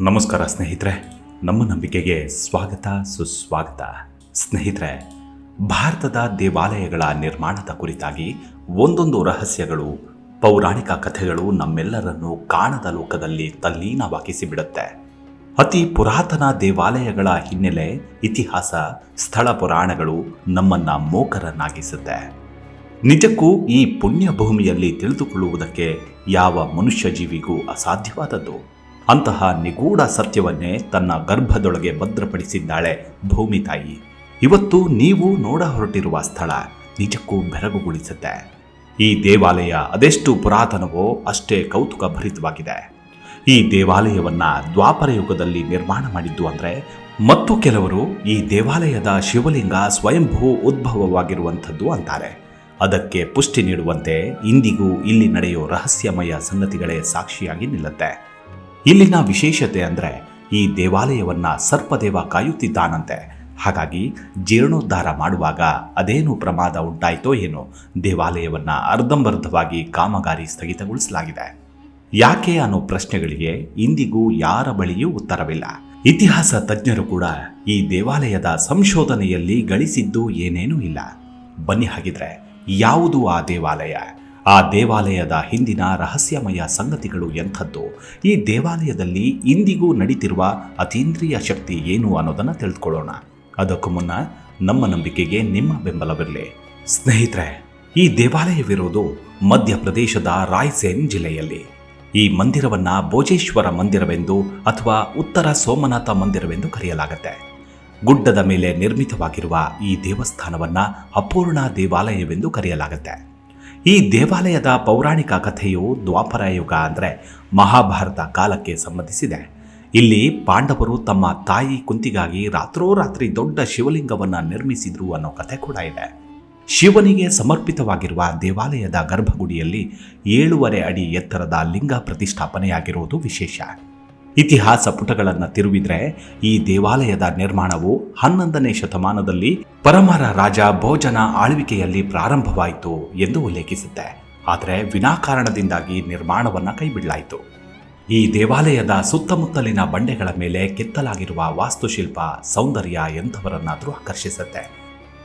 ನಮಸ್ಕಾರ ಸ್ನೇಹಿತರೆ, ನಮ್ಮ ನಂಬಿಕೆಗೆ ಸ್ವಾಗತ, ಸುಸ್ವಾಗತ. ಸ್ನೇಹಿತರೆ, ಭಾರತದ ದೇವಾಲಯಗಳ ನಿರ್ಮಾಣದ ಕುರಿತಾಗಿ ಒಂದೊಂದು ರಹಸ್ಯಗಳು, ಪೌರಾಣಿಕ ಕಥೆಗಳು ನಮ್ಮೆಲ್ಲರನ್ನು ಕಾಣದ ಲೋಕದಲ್ಲಿ ತಲ್ಲೀನವಾಗಿಸಿಬಿಡುತ್ತೆ. ಅತಿ ಪುರಾತನ ದೇವಾಲಯಗಳ ಹಿನ್ನೆಲೆ ಇತಿಹಾಸ, ಸ್ಥಳ ಪುರಾಣಗಳು ನಮ್ಮನ್ನ ಮೋಕರನ್ನಾಗಿಸುತ್ತೆ. ನಿಜಕ್ಕೂ ಈ ಪುಣ್ಯ ಭೂಮಿಯಲ್ಲಿ ತಿಳಿದುಕೊಳ್ಳುವುದಕ್ಕೆ ಯಾವ ಮನುಷ್ಯ ಜೀವಿಗೂ ಅಸಾಧ್ಯವಾದದ್ದು? ಅಂತಹ ನಿಗೂಢ ಸತ್ಯವನ್ನೇ ತನ್ನ ಗರ್ಭದೊಳಗೆ ಭದ್ರಪಡಿಸಿದ್ದಾಳೆ ಭೂಮಿ ತಾಯಿ. ಇವತ್ತು ನೀವು ನೋಡ ಹೊರಟಿರುವ ಸ್ಥಳ ನಿಜಕ್ಕೂ ಬೆರಗುಗೊಳಿಸುತ್ತೆ. ಈ ದೇವಾಲಯ ಅದೆಷ್ಟು ಪುರಾತನವೋ ಅಷ್ಟೇ ಕೌತುಕ ಭರಿತವಾಗಿದೆ ಈ ದೇವಾಲಯವನ್ನ ದ್ವಾಪರ ಯುಗದಲ್ಲಿ ನಿರ್ಮಾಣ ಮಾಡಿದ್ದು ಅಂದರೆ ಮತ್ತು ಕೆಲವರು ಈ ದೇವಾಲಯದ ಶಿವಲಿಂಗ ಸ್ವಯಂಭೂ ಉದ್ಭವವಾಗಿರುವಂಥದ್ದು ಅಂತಾರೆ. ಅದಕ್ಕೆ ಪುಷ್ಟಿ ನೀಡುವಂತೆ ಇಂದಿಗೂ ಇಲ್ಲಿ ನಡೆಯೋ ರಹಸ್ಯಮಯ ಸಂಗತಿಗಳೇ ಸಾಕ್ಷಿಯಾಗಿ ನಿಲ್ಲುತ್ತೆ. ಇಲ್ಲಿನ ವಿಶೇಷತೆ ಅಂದರೆ ಈ ದೇವಾಲಯವನ್ನ ಸರ್ಪದೇವ ಕಾಯುತ್ತಿದ್ದಾನಂತೆ. ಹಾಗಾಗಿ ಜೀರ್ಣೋದ್ಧಾರ ಮಾಡುವಾಗ ಅದೇನು ಪ್ರಮಾದ ಉಂಟಾಯಿತೋ ಏನೋ ದೇವಾಲಯವನ್ನ ಅರ್ಧಂಬರ್ಧವಾಗಿ ಕಾಮಗಾರಿ ಸ್ಥಗಿತಗೊಳಿಸಲಾಗಿದೆ. ಯಾಕೆ ಅನ್ನೋ ಪ್ರಶ್ನೆಗಳಿಗೆ ಇಂದಿಗೂ ಯಾರ ಬಳಿಯೂ ಉತ್ತರವಿಲ್ಲ. ಇತಿಹಾಸ ತಜ್ಞರು ಕೂಡ ಈ ದೇವಾಲಯದ ಸಂಶೋಧನೆಯಲ್ಲಿ ಗಳಿಸಿದ್ದು ಏನೇನೂ ಇಲ್ಲ. ಬನ್ನಿ ಹಾಗಿದ್ರೆ ಯಾವುದು ಆ ದೇವಾಲಯ? ಆ ದೇವಾಲಯದ ಹಿಂದಿನ ರಹಸ್ಯಮಯ ಸಂಗತಿಗಳು ಎಂಥದ್ದು? ಈ ದೇವಾಲಯದಲ್ಲಿ ಇಂದಿಗೂ ನಡೀತಿರುವ ಅತೀಂದ್ರಿಯ ಶಕ್ತಿ ಏನು ಅನ್ನೋದನ್ನು ತಿಳಿದುಕೊಳ್ಳೋಣ ಅದಕ್ಕೂ ಮುನ್ನ ನಮ್ಮ ನಂಬಿಕೆಗೆ ನಿಮ್ಮ ಬೆಂಬಲವಿರಲಿ. ಸ್ನೇಹಿತರೆ, ಈ ದೇವಾಲಯವಿರುವುದು ಮಧ್ಯಪ್ರದೇಶದ ರಾಯ್ಸೇನ್ ಜಿಲ್ಲೆಯಲ್ಲಿ. ಈ ಮಂದಿರವನ್ನು ಭೋಜೇಶ್ವರ ಮಂದಿರವೆಂದು ಅಥವಾ ಉತ್ತರ ಸೋಮನಾಥ ಮಂದಿರವೆಂದು ಕರೆಯಲಾಗುತ್ತೆ. ಗುಡ್ಡದ ಮೇಲೆ ನಿರ್ಮಿತವಾಗಿರುವ ಈ ದೇವಸ್ಥಾನವನ್ನು ಅಪೂರ್ಣ ದೇವಾಲಯವೆಂದು ಕರೆಯಲಾಗುತ್ತೆ. ಈ ದೇವಾಲಯದ ಪೌರಾಣಿಕ ಕಥೆಯು ದ್ವಾಪರ ಯುಗ ಅಂದರೆ ಮಹಾಭಾರತ ಕಾಲಕ್ಕೆ ಸಂಬಂಧಿಸಿದೆ. ಇಲ್ಲಿ ಪಾಂಡವರು ತಮ್ಮ ತಾಯಿ ಕುಂತಿಗಾಗಿ ರಾತ್ರೋರಾತ್ರಿ ದೊಡ್ಡ ಶಿವಲಿಂಗವನ್ನು ನಿರ್ಮಿಸಿದ್ರು ಅನ್ನೋ ಕಥೆ ಕೂಡ ಇದೆ. ಶಿವನಿಗೆ ಸಮರ್ಪಿತವಾಗಿರುವ ದೇವಾಲಯದ ಗರ್ಭಗುಡಿಯಲ್ಲಿ ಏಳೂವರೆ ಅಡಿ ಎತ್ತರದ ಲಿಂಗ ಪ್ರತಿಷ್ಠಾಪನೆಯಾಗಿರುವುದು ವಿಶೇಷ. ಇತಿಹಾಸ ಪುಟಗಳನ್ನು ತಿರುವಿದ್ರೆ ಈ ದೇವಾಲಯದ ನಿರ್ಮಾಣವು ಹನ್ನೊಂದನೇ ಶತಮಾನದಲ್ಲಿ ಪರಮರ ರಾಜ ಭೋಜನ ಆಳ್ವಿಕೆಯಲ್ಲಿ ಪ್ರಾರಂಭವಾಯಿತು ಎಂದು ಉಲ್ಲೇಖಿಸುತ್ತೆ. ಆದರೆ ವಿನಾಕಾರಣದಿಂದಾಗಿ ನಿರ್ಮಾಣವನ್ನು ಕೈಬಿಡಲಾಯಿತು. ಈ ದೇವಾಲಯದ ಸುತ್ತಮುತ್ತಲಿನ ಬಂಡೆಗಳ ಮೇಲೆ ಕೆತ್ತಲಾಗಿರುವ ವಾಸ್ತುಶಿಲ್ಪ ಸೌಂದರ್ಯ ಎಂಥವರನ್ನಾದರೂ ಆಕರ್ಷಿಸುತ್ತೆ.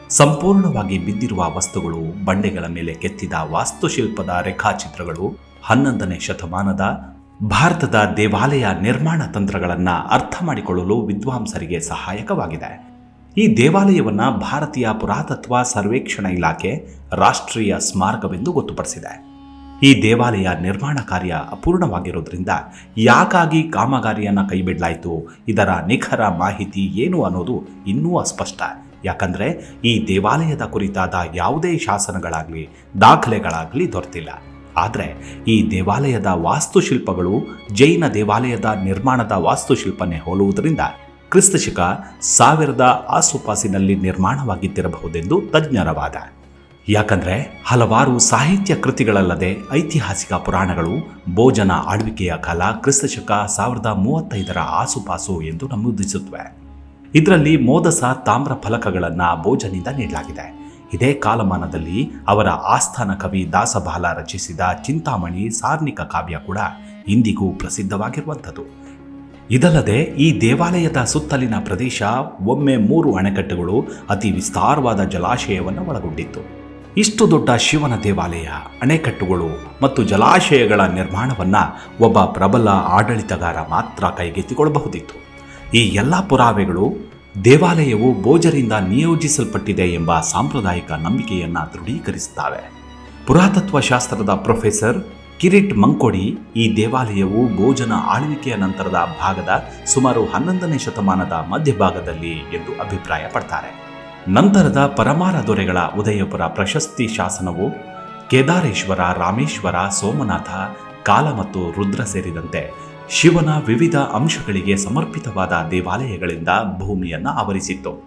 ಸಂಪೂರ್ಣವಾಗಿ ಬಿದ್ದಿರುವ ವಸ್ತುಗಳು, ಬಂಡೆಗಳ ಮೇಲೆ ಕೆತ್ತಿದ ವಾಸ್ತುಶಿಲ್ಪದ ರೇಖಾಚಿತ್ರಗಳು ಹನ್ನೊಂದನೇ ಶತಮಾನದ ಭಾರತದ ದೇವಾಲಯ ನಿರ್ಮಾಣ ತಂತ್ರಗಳನ್ನು ಅರ್ಥ ಮಾಡಿಕೊಳ್ಳಲು ವಿದ್ವಾಂಸರಿಗೆ ಸಹಾಯಕವಾಗಿದೆ. ಈ ದೇವಾಲಯವನ್ನು ಭಾರತೀಯ ಪುರಾತತ್ವ ಸರ್ವೇಕ್ಷಣ ಇಲಾಖೆ ರಾಷ್ಟ್ರೀಯ ಸ್ಮಾರಕವೆಂದು ಗೊತ್ತುಪಡಿಸಿದೆ. ಈ ದೇವಾಲಯ ನಿರ್ಮಾಣ ಕಾರ್ಯ ಅಪೂರ್ಣವಾಗಿರೋದ್ರಿಂದ ಯಾಕಾಗಿ ಕಾಮಗಾರಿಯನ್ನು ಕೈಬಿಡಲಾಯಿತು? ಇದರ ನಿಖರ ಮಾಹಿತಿ ಏನು ಅನ್ನೋದು ಇನ್ನೂ ಅಸ್ಪಷ್ಟ. ಯಾಕಂದರೆ ಈ ದೇವಾಲಯದ ಕುರಿತಾದ ಯಾವುದೇ ಶಾಸನಗಳಾಗಲಿ, ದಾಖಲೆಗಳಾಗಲಿ ದೊರೆತಿಲ್ಲ. ಆದರೆ ಈ ದೇವಾಲಯದ ವಾಸ್ತುಶಿಲ್ಪಗಳು ಜೈನ ದೇವಾಲಯದ ನಿರ್ಮಾಣದ ವಾಸ್ತುಶಿಲ್ಪನೆ ಹೋಲುವುದರಿಂದ ಕ್ರಿಸ್ತಶಕ ಸಾವಿರದ ಆಸುಪಾಸಿನಲ್ಲಿ ನಿರ್ಮಾಣವಾಗಿದ್ದಿರಬಹುದೆಂದು ತಜ್ಞರ ವಾದ ಯಾಕಂದರೆ ಹಲವಾರು ಸಾಹಿತ್ಯ ಕೃತಿಗಳಲ್ಲದೆ ಐತಿಹಾಸಿಕ ಪುರಾಣಗಳು ಭೋಜನ ಆಳ್ವಿಕೆಯ ಕಾಲ ಕ್ರಿಸ್ತಶಕ ಸಾವಿರದ ಮೂವತ್ತೈದರ ಆಸುಪಾಸು ಎಂದು ನಮೂದಿಸುತ್ತವೆ. ಇದರಲ್ಲಿ ಮೋದಸ ತಾಮ್ರ ಫಲಕಗಳನ್ನು ಭೋಜನಿಂದ ನೀಡಲಾಗಿದೆ. ಇದೇ ಕಾಲಮಾನದಲ್ಲಿ ಅವರ ಆಸ್ಥಾನ ಕವಿ ದಾಸಬಾಲ ರಚಿಸಿದ ಚಿಂತಾಮಣಿ ಸಾರ್ನಿಕ ಕಾವ್ಯ ಕೂಡ ಇಂದಿಗೂ ಪ್ರಸಿದ್ಧವಾಗಿರುವಂಥದ್ದು. ಇದಲ್ಲದೆ ಈ ದೇವಾಲಯದ ಸುತ್ತಲಿನ ಪ್ರದೇಶ ಒಮ್ಮೆ ಮೂರು ಅಣೆಕಟ್ಟುಗಳು ಅತಿ ವಿಸ್ತಾರವಾದ ಜಲಾಶಯವನ್ನು ಒಳಗೊಂಡಿತ್ತು. ಇಷ್ಟು ದೊಡ್ಡ ಶಿವನ ದೇವಾಲಯ, ಅಣೆಕಟ್ಟುಗಳು ಮತ್ತು ಜಲಾಶಯಗಳ ನಿರ್ಮಾಣವನ್ನು ಒಬ್ಬ ಪ್ರಬಲ ಆಡಳಿತಗಾರ ಮಾತ್ರ ಕೈಗೆತ್ತಿಕೊಳ್ಳಬಹುದಿತ್ತು. ಈ ಎಲ್ಲ ಪುರಾವೆಗಳು ದೇವಾಲಯವು ಭೋಜರಿಂದ ನಿಯೋಜಿಸಲ್ಪಟ್ಟಿದೆ ಎಂಬ ಸಾಂಪ್ರದಾಯಿಕ ನಂಬಿಕೆಯನ್ನು ದೃಢೀಕರಿಸುತ್ತವೆ. ಪುರಾತತ್ವ ಶಾಸ್ತ್ರದ ಪ್ರೊಫೆಸರ್ ಕಿರಿಟ್ ಮಂಕೋಡಿ ಈ ದೇವಾಲಯವು ಭೋಜನ ಆಳ್ವಿಕೆಯ ನಂತರದ ಭಾಗದ ಸುಮಾರು ಹನ್ನೊಂದನೇ ಶತಮಾನದ ಮಧ್ಯಭಾಗದಲ್ಲಿ ಎಂದು ಅಭಿಪ್ರಾಯ ಪಡ್ತಾರೆ ನಂತರದ ಪರಮಾರ ದೊರೆಗಳ ಉದಯಪುರ ಪ್ರಶಸ್ತಿ ಶಾಸನವು ಕೇದಾರೇಶ್ವರ, ರಾಮೇಶ್ವರ, ಸೋಮನಾಥ, ಕಾಲ ಮತ್ತು ರುದ್ರ ಸೇರಿದಂತೆ ಶಿವನ ವಿವಿಧ ಅಂಶಗಳಿಗೆ ಸಮರ್ಪಿತವಾದ ದೇವಾಲಯಗಳಿಂದ ಭೂಮಿಯನ್ನು ಆವರಿಸಿತ್ತು.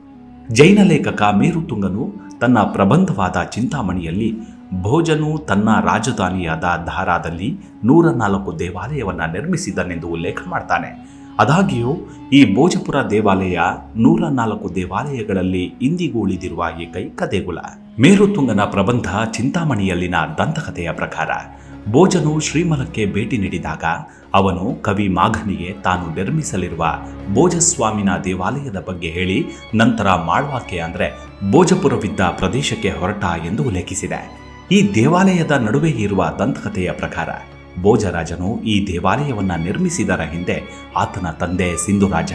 ಜೈನ ಲೇಖಕ ಮೇರುತುಂಗನು ತನ್ನ ಪ್ರಬಂಧವಾದ ಚಿಂತಾಮಣಿಯಲ್ಲಿ ಭೋಜನು ತನ್ನ ರಾಜಧಾನಿಯಾದ ಧಾರಾದಲ್ಲಿ ನೂರ ನಾಲ್ಕು ದೇವಾಲಯವನ್ನು ನಿರ್ಮಿಸಿದನೆಂದು ಉಲ್ಲೇಖ ಮಾಡ್ತಾನೆ. ಆದಾಗ್ಯೂ, ಈ ಭೋಜಪುರ ದೇವಾಲಯ ನೂರ ನಾಲ್ಕು ದೇವಾಲಯಗಳಲ್ಲಿ ಇಂದಿಗೂ ಉಳಿದಿರುವ ಏಕೈಕ ದೇಗುಲ. ಮೇರುತುಂಗನ ಪ್ರಬಂಧ ಚಿಂತಾಮಣಿಯಲ್ಲಿನ ದಂತಕಥೆಯ ಪ್ರಕಾರ ಭೋಜನು ಶ್ರೀಮಲಕ್ಕೆ ಭೇಟಿ ನೀಡಿದಾಗ ಅವನು ಕವಿ ಮಾಘನಿಗೆ ತಾನು ನಿರ್ಮಿಸಲಿರುವ ಭೋಜಸ್ವಾಮಿನ ದೇವಾಲಯದ ಬಗ್ಗೆ ಹೇಳಿ ನಂತರ ಮಾಳ್ವಾಕೆ ಅಂದರೆ ಭೋಜಪುರವಿದ್ದ ಪ್ರದೇಶಕ್ಕೆ ಹೊರಟ ಎಂದು ಉಲ್ಲೇಖಿಸಿದೆ. ಈ ದೇವಾಲಯದ ನಡುವೆ ಇರುವ ದಂತಕಥೆಯ ಪ್ರಕಾರ ಭೋಜರಾಜನು ಈ ದೇವಾಲಯವನ್ನು ನಿರ್ಮಿಸಿದರ ಹಿಂದೆ ಆತನ ತಂದೆ ಸಿಂಧುರಾಜ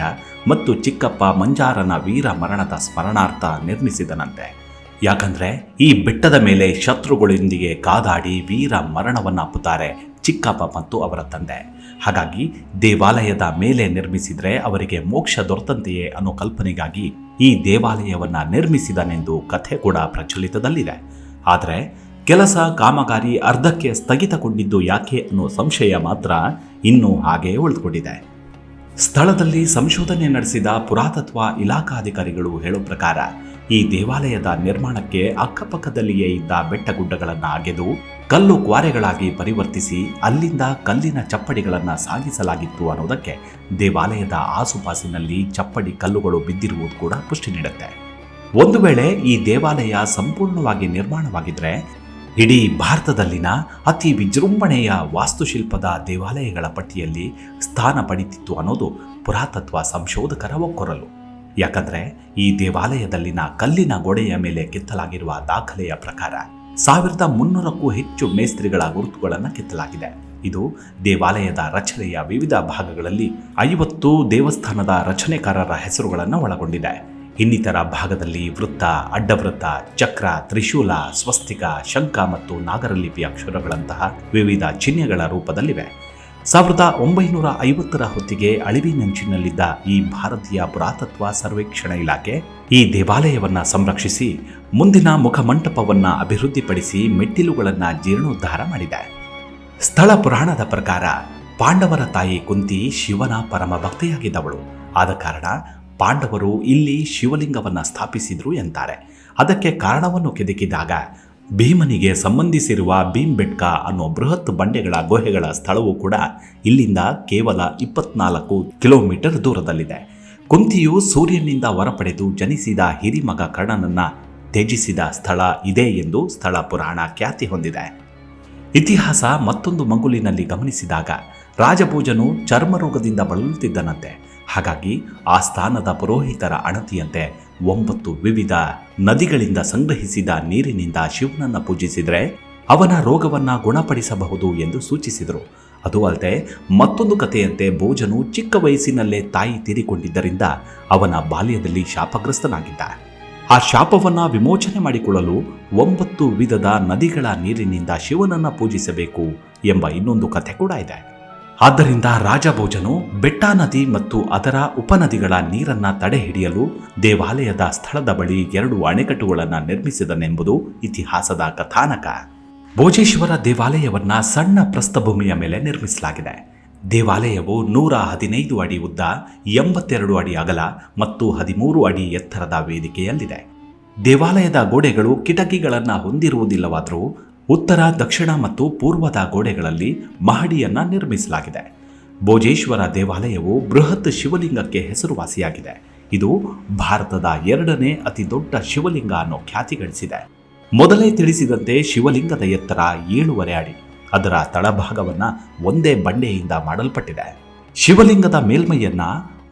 ಮತ್ತು ಚಿಕ್ಕಪ್ಪ ಮಂಜಾರನ ವೀರ ಮರಣದ ಸ್ಮರಣಾರ್ಥ ನಿರ್ಮಿಸಿದನಂತೆ. ಯಾಕಂದ್ರೆ ಈ ಬೆಟ್ಟದ ಮೇಲೆ ಶತ್ರುಗಳೊಂದಿಗೆ ಕಾದಾಡಿ ವೀರ ಮರಣವನ್ನ ಅಪ್ಪುತ್ತಾರೆ ಚಿಕ್ಕಪ್ಪ ಮತ್ತು ಅವರ ತಂದೆ. ಹಾಗಾಗಿ ದೇವಾಲಯದ ಮೇಲೆ ನಿರ್ಮಿಸಿದ್ರೆ ಅವರಿಗೆ ಮೋಕ್ಷ ದೊರೆತಂತೆಯೇ ಅನ್ನೋ ಕಲ್ಪನೆಗಾಗಿ ಈ ದೇವಾಲಯವನ್ನ ನಿರ್ಮಿಸಿದನೆಂದು ಕಥೆ ಕೂಡ ಪ್ರಚಲಿತದಲ್ಲಿದೆ. ಆದರೆ ಕೆಲಸ ಕಾಮಗಾರಿ ಅರ್ಧಕ್ಕೆ ಸ್ಥಗಿತಗೊಂಡಿದ್ದು ಯಾಕೆ ಅನ್ನೋ ಸಂಶಯ ಮಾತ್ರ ಇನ್ನೂ ಹಾಗೇ ಉಳಿದುಕೊಂಡಿದೆ. ಸ್ಥಳದಲ್ಲಿ ಸಂಶೋಧನೆ ನಡೆಸಿದ ಪುರಾತತ್ವ ಇಲಾಖಾಧಿಕಾರಿಗಳು ಹೇಳೋ ಪ್ರಕಾರ ಈ ದೇವಾಲಯದ ನಿರ್ಮಾಣಕ್ಕೆ ಅಕ್ಕಪಕ್ಕದಲ್ಲಿಯೇ ಇದ್ದ ಬೆಟ್ಟಗುಡ್ಡಗಳನ್ನು ಅಗೆದು ಕಲ್ಲು ಕ್ವಾರೆಗಳಾಗಿ ಪರಿವರ್ತಿಸಿ ಅಲ್ಲಿಂದ ಕಲ್ಲಿನ ಚಪ್ಪಡಿಗಳನ್ನು ಸಾಗಿಸಲಾಗಿತ್ತು ಅನ್ನೋದಕ್ಕೆ ದೇವಾಲಯದ ಆಸುಪಾಸಿನಲ್ಲಿ ಚಪ್ಪಡಿ ಕಲ್ಲುಗಳು ಬಿದ್ದಿರುವುದು ಕೂಡ ಪುಷ್ಟಿ ನೀಡುತ್ತೆ. ಒಂದು ವೇಳೆ ಈ ದೇವಾಲಯ ಸಂಪೂರ್ಣವಾಗಿ ನಿರ್ಮಾಣವಾಗಿದ್ರೆ ಇಡೀ ಭಾರತದಲ್ಲಿನ ಅತಿ ವಿಜೃಂಭಣೆಯ ವಾಸ್ತುಶಿಲ್ಪದ ದೇವಾಲಯಗಳ ಪಟ್ಟಿಯಲ್ಲಿ ಸ್ಥಾನ ಪಡೀತಿತ್ತು ಅನ್ನೋದು ಪುರಾತತ್ವ ಸಂಶೋಧಕರ ಒಕ್ಕೊರಲು. ಯಾಕಂದ್ರೆ ಈ ದೇವಾಲಯದಲ್ಲಿನ ಕಲ್ಲಿನ ಗೋಡೆಯ ಮೇಲೆ ಕೆತ್ತಲಾಗಿರುವ ದಾಖಲೆಯ ಪ್ರಕಾರ ಸಾವಿರದ ಮುನ್ನೂರಕ್ಕೂ ಹೆಚ್ಚು ಮೇಸ್ತ್ರಿಗಳ ಗುರುತುಗಳನ್ನು ಕೆತ್ತಲಾಗಿದೆ. ಇದು ದೇವಾಲಯದ ರಚನೆಯ ವಿವಿಧ ಭಾಗಗಳಲ್ಲಿ ಐವತ್ತು ದೇವಸ್ಥಾನದ ರಚನೆಕಾರರ ಹೆಸರುಗಳನ್ನು ಒಳಗೊಂಡಿದೆ. ಇನ್ನಿತರ ಭಾಗದಲ್ಲಿ ವೃತ್ತ, ಅಡ್ಡವೃತ್ತ, ಚಕ್ರ, ತ್ರಿಶೂಲ, ಸ್ವಸ್ತಿಕ, ಶಂಖ ಮತ್ತು ನಾಗರಲಿಪಿ ಅಕ್ಷರಗಳಂತಹ ವಿವಿಧ ಚಿಹ್ನೆಗಳ ರೂಪದಲ್ಲಿವೆ. ಸಾವಿರದ ಒಂಬೈನೂರ ಐವತ್ತರ ಹೊತ್ತಿಗೆ ಅಳಿವಿನಂಚಿನಲ್ಲಿದ್ದ ಈ ಭಾರತೀಯ ಪುರಾತತ್ವ ಸರ್ವೇಕ್ಷಣ ಇಲಾಖೆ ಈ ದೇವಾಲಯವನ್ನ ಸಂರಕ್ಷಿಸಿ, ಮುಂದಿನ ಮುಖಮಂಟಪವನ್ನ ಅಭಿವೃದ್ಧಿಪಡಿಸಿ ಮೆಟ್ಟಿಲುಗಳನ್ನ ಜೀರ್ಣೋದ್ಧಾರ ಮಾಡಿದೆ. ಸ್ಥಳ ಪುರಾಣದ ಪ್ರಕಾರ ಪಾಂಡವರ ತಾಯಿ ಕುಂತಿ ಶಿವನ ಪರಮ ಭಕ್ತೆಯಾಗಿದ್ದವಳು. ಆದ ಕಾರಣ ಪಾಂಡವರು ಇಲ್ಲಿ ಶಿವಲಿಂಗವನ್ನ ಸ್ಥಾಪಿಸಿದ್ರು ಎಂತಾರೆ. ಅದಕ್ಕೆ ಕಾರಣವನ್ನು ಕೆದಕಿದಾಗ ಭೀಮನಿಗೆ ಸಂಬಂಧಿಸಿರುವ ಭೀಮ್ಬೆಟ್ಕ ಅನ್ನೋ ಬೃಹತ್ ಬಂಡೆಗಳ ಗುಹೆಗಳ ಸ್ಥಳವೂ ಕೂಡ ಇಲ್ಲಿಂದ ಕೇವಲ ಇಪ್ಪತ್ನಾಲ್ಕು ಕಿಲೋಮೀಟರ್ ದೂರದಲ್ಲಿದೆ. ಕುಂತಿಯು ಸೂರ್ಯನಿಂದ ಹೊರಪಡೆದು ಜನಿಸಿದ ಹಿರಿಮಗ ಕರ್ಣನನ್ನ ತ್ಯಜಿಸಿದ ಸ್ಥಳ ಇದೆ ಎಂದು ಸ್ಥಳ ಪುರಾಣ ಖ್ಯಾತಿ ಹೊಂದಿದೆ. ಇತಿಹಾಸ ಮತ್ತೊಂದು ಮಗುಲಿನಲ್ಲಿ ಗಮನಿಸಿದಾಗ ರಾಜಭೋಜನು ಚರ್ಮರೋಗದಿಂದ ಬಳಲುತ್ತಿದ್ದನಂತೆ. ಹಾಗಾಗಿ ಆ ಸ್ಥಾನದ ಪುರೋಹಿತರ ಅಣತಿಯಂತೆ ಒಂಬತ್ತು ವಿವಿಧ ನದಿಗಳಿಂದ ಸಂಗ್ರಹಿಸಿದ ನೀರಿನಿಂದ ಶಿವನನ್ನು ಪೂಜಿಸಿದರೆ ಅವನ ರೋಗವನ್ನ ಗುಣಪಡಿಸಬಹುದು ಎಂದು ಸೂಚಿಸಿದರು. ಅದು ಅಲ್ಲದೆ ಮತ್ತೊಂದು ಕಥೆಯಂತೆ ಭೋಜನು ಚಿಕ್ಕ ವಯಸ್ಸಿನಲ್ಲೇ ತಾಯಿ ತೀರಿಕೊಂಡಿದ್ದರಿಂದ ಅವನ ಬಾಲ್ಯದಲ್ಲಿ ಶಾಪಗ್ರಸ್ತನಾಗಿದ್ದ. ಆ ಶಾಪವನ್ನ ವಿಮೋಚನೆ ಮಾಡಿಕೊಳ್ಳಲು ಒಂಬತ್ತು ವಿಧದ ನದಿಗಳ ನೀರಿನಿಂದ ಶಿವನನ್ನು ಪೂಜಿಸಬೇಕು ಎಂಬ ಇನ್ನೊಂದು ಕಥೆ ಕೂಡ ಇದೆ. ಆದ್ದರಿಂದ ರಾಜಭೋಜನು ಬೆಟ್ಟ ನದಿ ಮತ್ತು ಅದರ ಉಪನದಿಗಳ ನೀರನ್ನ ತಡೆ ಹಿಡಿಯಲು ದೇವಾಲಯದ ಸ್ಥಳದ ಬಳಿ ಎರಡು ಅಣೆಕಟ್ಟುಗಳನ್ನು ನಿರ್ಮಿಸಿದನೆಂಬುದು ಇತಿಹಾಸದ ಕಥಾನಕ. ಭೋಜೇಶ್ವರ ದೇವಾಲಯವನ್ನ ಸಣ್ಣ ಪ್ರಸ್ಥಭೂಮಿಯ ಮೇಲೆ ನಿರ್ಮಿಸಲಾಗಿದೆ. ದೇವಾಲಯವು ನೂರ ಹದಿನೈದು ಅಡಿ ಉದ್ದ, ಎಂಬತ್ತೆರಡು ಅಡಿ ಅಗಲ ಮತ್ತು ಹದಿಮೂರು ಅಡಿ ಎತ್ತರದ ವೇದಿಕೆಯಲ್ಲಿದೆ. ದೇವಾಲಯದ ಗೋಡೆಗಳು ಕಿಟಕಿಗಳನ್ನು ಹೊಂದಿರುವುದಿಲ್ಲವಾದರೂ ಉತ್ತರ, ದಕ್ಷಿಣ ಮತ್ತು ಪೂರ್ವದ ಗೋಡೆಗಳಲ್ಲಿ ಮಹಡಿಯನ್ನ ನಿರ್ಮಿಸಲಾಗಿದೆ. ಭೋಜೇಶ್ವರ ದೇವಾಲಯವು ಬೃಹತ್ ಶಿವಲಿಂಗಕ್ಕೆ ಹೆಸರುವಾಸಿಯಾಗಿದೆ. ಇದು ಭಾರತದ ಎರಡನೇ ಅತಿ ದೊಡ್ಡ ಶಿವಲಿಂಗ ಅನ್ನೋ ಖ್ಯಾತಿ ಗಳಿಸಿದೆ ಮೊದಲೇ ತಿಳಿಸಿದಂತೆ ಶಿವಲಿಂಗದ ಎತ್ತರ ಏಳೂವರೆ ಅಡಿ. ಅದರ ತಳಭಾಗವನ್ನ ಒಂದೇ ಬಂಡೆಯಿಂದ ಮಾಡಲ್ಪಟ್ಟಿದೆ. ಶಿವಲಿಂಗದ ಮೇಲ್ಮೈಯನ್ನ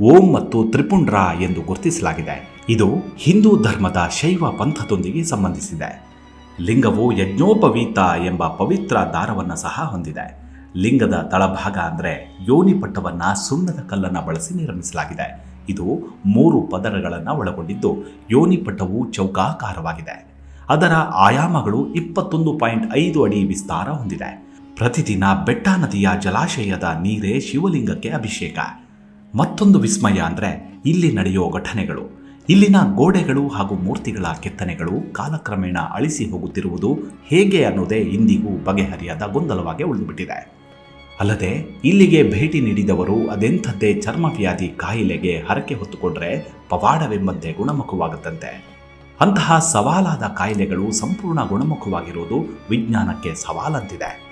ಓಂ ಮತ್ತು ತ್ರಿಪುಂಡ್ರ ಎಂದು ಗುರುತಿಸಲಾಗಿದೆ. ಇದು ಹಿಂದೂ ಧರ್ಮದ ಶೈವ ಪಂಥದೊಂದಿಗೆ ಸಂಬಂಧಿಸಿದೆ. ಲಿಂಗವು ಯಜ್ಞೋಪವೀತ ಎಂಬ ಪವಿತ್ರ ದಾರವನ್ನು ಸಹ ಹೊಂದಿದೆ. ಲಿಂಗದ ತಳಭಾಗ ಅಂದರೆ ಯೋನಿಪಟ್ಟವನ್ನು ಸುಣ್ಣದ ಕಲ್ಲನ್ನು ಬಳಸಿ ನಿರ್ಮಿಸಲಾಗಿದೆ. ಇದು ಮೂರು ಪದರಗಳನ್ನು ಒಳಗೊಂಡಿದ್ದು ಯೋನಿಪಟ್ಟವು ಚೌಕಾಕಾರವಾಗಿದೆ. ಅದರ ಆಯಾಮಗಳು ಇಪ್ಪತ್ತೊಂದು ಪಾಯಿಂಟ್ ಐದು ಅಡಿ ವಿಸ್ತಾರ ಹೊಂದಿದೆ. ಪ್ರತಿದಿನ ಬೆಟ್ಟ ನದಿಯ ಜಲಾಶಯದ ನೀರೇ ಶಿವಲಿಂಗಕ್ಕೆ ಅಭಿಷೇಕ. ಮತ್ತೊಂದು ವಿಸ್ಮಯ ಅಂದರೆ ಇಲ್ಲಿ ನಡೆಯೋ ಘಟನೆಗಳು. ಇಲ್ಲಿನ ಗೋಡೆಗಳು ಹಾಗೂ ಮೂರ್ತಿಗಳ ಕೆತ್ತನೆಗಳು ಕಾಲಕ್ರಮೇಣ ಅಳಿಸಿ ಹೋಗುತ್ತಿರುವುದು ಹೇಗೆ ಅನ್ನೋದೇ ಇಂದಿಗೂ ಬಗೆಹರಿಯದ ಗೊಂದಲವಾಗಿ ಉಳಿದುಬಿಟ್ಟಿದೆ. ಅಲ್ಲದೆ, ಇಲ್ಲಿಗೆ ಭೇಟಿ ನೀಡಿದವರು ಅದೆಂಥದ್ದೇ ಚರ್ಮವ್ಯಾಧಿ ಕಾಯಿಲೆಗೆ ಹರಕೆ ಹೊತ್ತುಕೊಂಡ್ರೆ ಪವಾಡವೆಂಬಂತೆ ಗುಣಮುಖವಾಗುತ್ತಂತೆ. ಅಂತಹ ಸವಾಲಾದ ಕಾಯಿಲೆಗಳು ಸಂಪೂರ್ಣ ಗುಣಮುಖವಾಗಿರುವುದು ವಿಜ್ಞಾನಕ್ಕೆ ಸವಾಲಂತಿದೆ.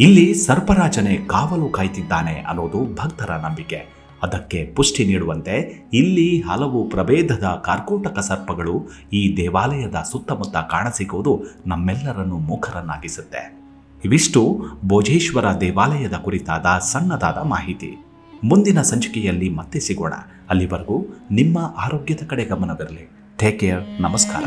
ಇಲ್ಲಿ ಸರ್ಪರಾಜನೇ ಕಾವಲು ಕಾಯ್ತಿದ್ದಾನೆ ಅನ್ನೋದು ಭಕ್ತರ ನಂಬಿಕೆ. ಅದಕ್ಕೆ ಪುಷ್ಟಿ ನೀಡುವಂತೆ ಇಲ್ಲಿ ಹಲವು ಪ್ರಭೇದದ ಕಾರ್ಕೋಟಕ ಸರ್ಪಗಳು ಈ ದೇವಾಲಯದ ಸುತ್ತಮುತ್ತ ಕಾಣಸಿಗುವುದು ನಮ್ಮೆಲ್ಲರನ್ನು ಮುಖರನ್ನಾಗಿಸುತ್ತೆ. ಇವಿಷ್ಟು ಭೋಜೇಶ್ವರ ದೇವಾಲಯದ ಕುರಿತಾದ ಸಣ್ಣದಾದ ಮಾಹಿತಿ. ಮುಂದಿನ ಸಂಚಿಕೆಯಲ್ಲಿ ಮತ್ತೆ ಸಿಗೋಣ. ಅಲ್ಲಿವರೆಗೂ ನಿಮ್ಮ ಆರೋಗ್ಯದ ಕಡೆ ಗಮನವಿರಲಿ. ಟೇಕ್ ಕೇರ್ ನಮಸ್ಕಾರ.